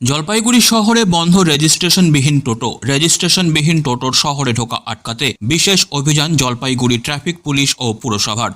জলপাইগুড়ি শহরে বন্ধ রেজিস্ট্রেশনবিহীন টোটো। রেজিস্ট্রেশনবিহীন টোটোর শহরে ঢোকা আটকাতে বিশেষ অভিযান জলপাইগুড়ি ট্রাফিক পুলিশ ও পুরসভার।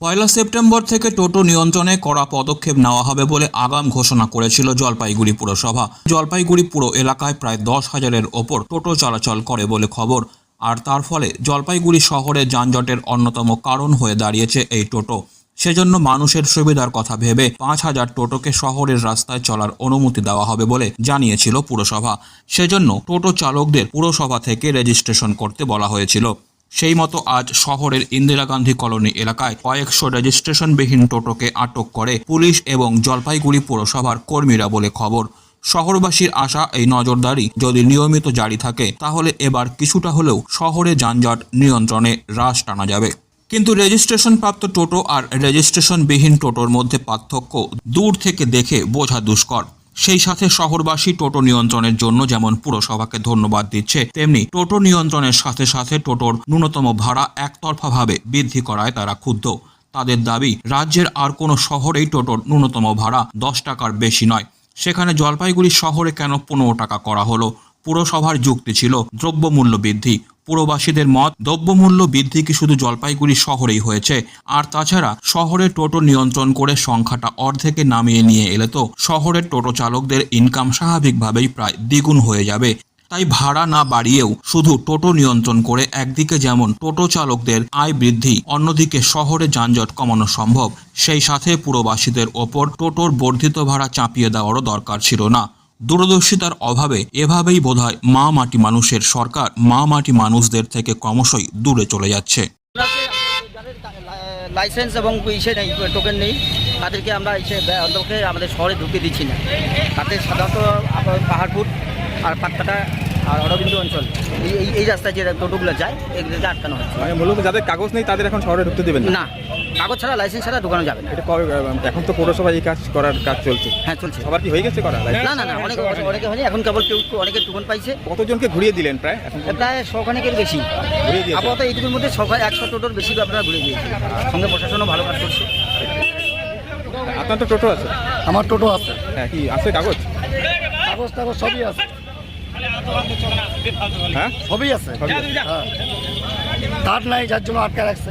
পয়লা সেপ্টেম্বর থেকে টোটো নিয়ন্ত্রণে কড়া পদক্ষেপ নেওয়া হবে বলে আগাম ঘোষণা করেছিল জলপাইগুড়ি পুরসভা। জলপাইগুড়ি পুরো এলাকায় প্রায় দশ হাজারের ওপর টোটো চলাচল করে বলে খবর। আর তার ফলে জলপাইগুড়ি শহরে যানজটের অন্যতম কারণ হয়ে দাঁড়িয়েছে এই টোটো। সেজন্য মানুষের সুবিধার কথা ভেবে পাঁচ হাজার টোটোকে শহরের রাস্তায় চলার অনুমতি দেওয়া হবে বলে জানিয়েছিল পুরসভা। সেজন্য টোটো চালকদের পুরসভা থেকে রেজিস্ট্রেশন করতে বলা হয়েছিল। সেই মতো আজ শহরের ইন্দিরা গান্ধী কলোনি এলাকায় কয়েকশো রেজিস্ট্রেশনবিহীন টোটোকে আটক করে পুলিশ এবং জলপাইগুড়ি পুরসভার কর্মীরা বলে খবর। শহরবাসীর আশা, এই নজরদারি যদি নিয়মিত জারি থাকে, তাহলে এবার কিছুটা হলেও শহরে যানজট নিয়ন্ত্রণে হ্রাস টানা যাবে। কিন্তু রেজিস্ট্রেশন প্রাপ্ত টোটো আর রেজিস্ট্রেশনবিহীন টোটোর মধ্যে পার্থক্য দূর থেকে দেখে বোঝা দুষ্কর। সেই সাথে শহরবাসী টোটো নিয়ন্ত্রণের জন্য যেমন পুরসভাকে ধন্যবাদ দিচ্ছে, তেমনি টোটো নিয়ন্ত্রণের সাথে সাথে টোটোর ন্যূনতম ভাড়া একতরফাভাবে বৃদ্ধি করায় তারা ক্ষুব্ধ। তাদের দাবি, রাজ্যের আর কোনো শহরেই টোটোর ন্যূনতম ভাড়া দশ টাকার বেশি নয়। সেখানে জলপাইগুড়ি শহরে কেন পনেরো টাকা করা হলো? পুরসভার যুক্তি ছিল দ্রব্যমূল্য বৃদ্ধি পুরবাসীদের মত দ্রব্যমূল্য বৃদ্ধি কি শুধু জলপাইগুড়ি শহরেই হয়েছে। আর তাছাড়া শহরে টোটো নিয়ন্ত্রণ করে সংখ্যাটা অর্ধেকে নামিয়ে নিয়ে এলে তো শহরের টোটো চালকদের ইনকাম স্বাভাবিকভাবেই প্রায় দ্বিগুণ হয়ে যাবে। তাই ভাড়া না বাড়িয়েও শুধু টোটো নিয়ন্ত্রণ করে একদিকে যেমন টোটো চালকদের আয় বৃদ্ধি, অন্যদিকে শহরে যানজট কমানো সম্ভব। সেই সাথে পুরবাসীদের ওপর টোটোর বর্ধিত ভাড়া চাপিয়ে দেওয়ারও দরকার ছিল না। দূরদর্শিতার অভাবে এভাবেই বোধহয় মা মাটি মানুষের সরকার মা মাটি মানুষদের থেকে ক্রমশই দূরে চলে যাচ্ছে। লাইসেন্স এবং ইসে নেই টোকেন নেই। তাদেরকে আমরা ইসে অন্তকে আমাদের শহরে ঢুকে দিচ্ছি না। তাতে সাধারণত পাহাড়পুর আর পাতকাটা আর অরবিন্দ অঞ্চল এই এই- এই রাস্তায় যে টোটোগুলো যায় এগুলোকে আটকানো হচ্ছে। মানে মূলত যাদের কাগজ নেই তাদের এখন শহরে ঢুকতে দেবেন না? না। কাগজ ছাড়া লাইসেন্স ছাড়া ঢুকানো যাবে না। এটা কবে এখন তো পৌরসভা এই কাজ করার কাজ চলছে। হ্যাঁ চলছে। সবার কি হয়ে গেছে করা? না না না অনেক অনেকে হয়নি এখন কেবল কেউ অনেকে টুকন পাইছে। কতজনকে ঘুরিয়ে দিলেন প্রায়? এখন প্রায় শখানেকের বেশি। ঘুরিয়ে দিয়েছে। আপাতত এইটুকুর মধ্যে সবাই একশো টোটোর বেশি আপনারা ঘুরিয়ে দিয়েছে সঙ্গে প্রশাসনও ভালো কাজ করছে। আপনার তো টোটো আছে? আমার টোটো আছে। হ্যাঁ কি আছে কাগজ? কাগজ টাগজ সবই আছে। হ্যাঁ? সবই আছে। সবই আছে। হ্যাঁ। কার্ড নাই যার জন্য আটকে রাখছে।